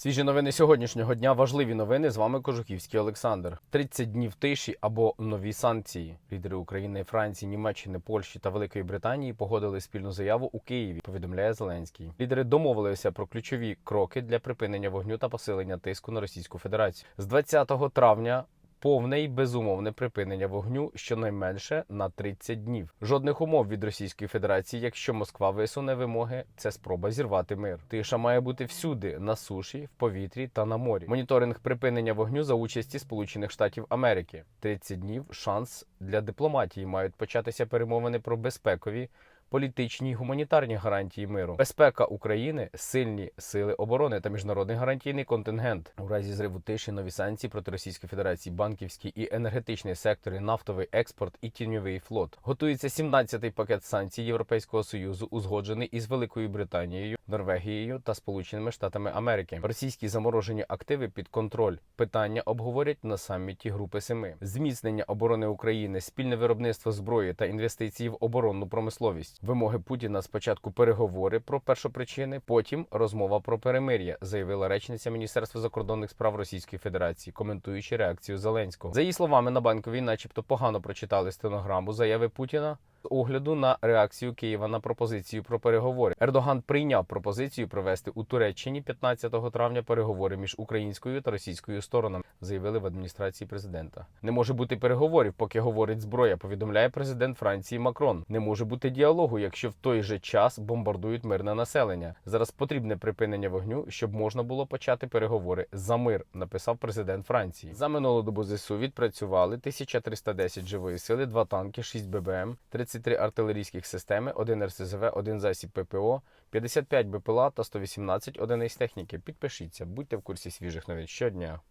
Свіжі новини сьогоднішнього дня. Важливі новини. З вами Кожухівський Олександр. 30 днів тиші або нові санкції. Лідери України, Франції, Німеччини, Польщі та Великої Британії погодили спільну заяву у Києві. Повідомляє Зеленський. Лідери домовилися про ключові кроки для припинення вогню та посилення тиску на Російську Федерацію. З 20 травня повне й безумовне припинення вогню щонайменше на 30 днів. Жодних умов від Російської Федерації, якщо Москва висуне вимоги, це спроба зірвати мир. Тиша має бути всюди на суші, в повітрі та на морі. Моніторинг припинення вогню за участі Сполучених Штатів Америки. 30 днів шанс для дипломатії мають початися перемовини про безпекові. Політичні і гуманітарні гарантії миру, безпека України, сильні сили оборони та міжнародний гарантійний контингент. У разі зриву тиші нові санкції проти Російської Федерації, банківський і енергетичний сектори, нафтовий експорт і тіньовий флот. Готується 17-й пакет санкцій Європейського союзу, узгоджений із Великою Британією, Норвегією та Сполученими Штатами Америки. Російські заморожені активи під контроль. Питання обговорять на саміті Групи Семи. Зміцнення оборони України, спільне виробництво зброї та інвестиції в оборонну промисловість. Вимоги Путіна спочатку переговори про першопричини, потім розмова про перемир'я, заявила речниця Міністерства закордонних справ Російської Федерації, коментуючи реакцію Зеленського. За її словами, на банковій, начебто, погано прочитали стенограму заяви Путіна. З огляду на реакцію Києва на пропозицію про переговори Ердоган прийняв пропозицію провести у Туреччині 15 травня переговори між українською та російською сторонами, заявили в адміністрації президента. Не може бути переговорів, поки говорить зброя. Повідомляє президент Франції Макрон. Не може бути діалогу, якщо в той же час бомбардують мирне населення. Зараз потрібне припинення вогню, щоб можна було почати переговори за мир. Написав президент Франції. За минулу добу ЗСУ відпрацювали 1310 живої сили, 2 танки, 6 ББМ, 33 артилерійських системи, 1 РСЗВ, 1 засіб ППО, 55 БПЛА та 118 одиниць техніки. Підпишіться, будьте в курсі свіжих новин щодня.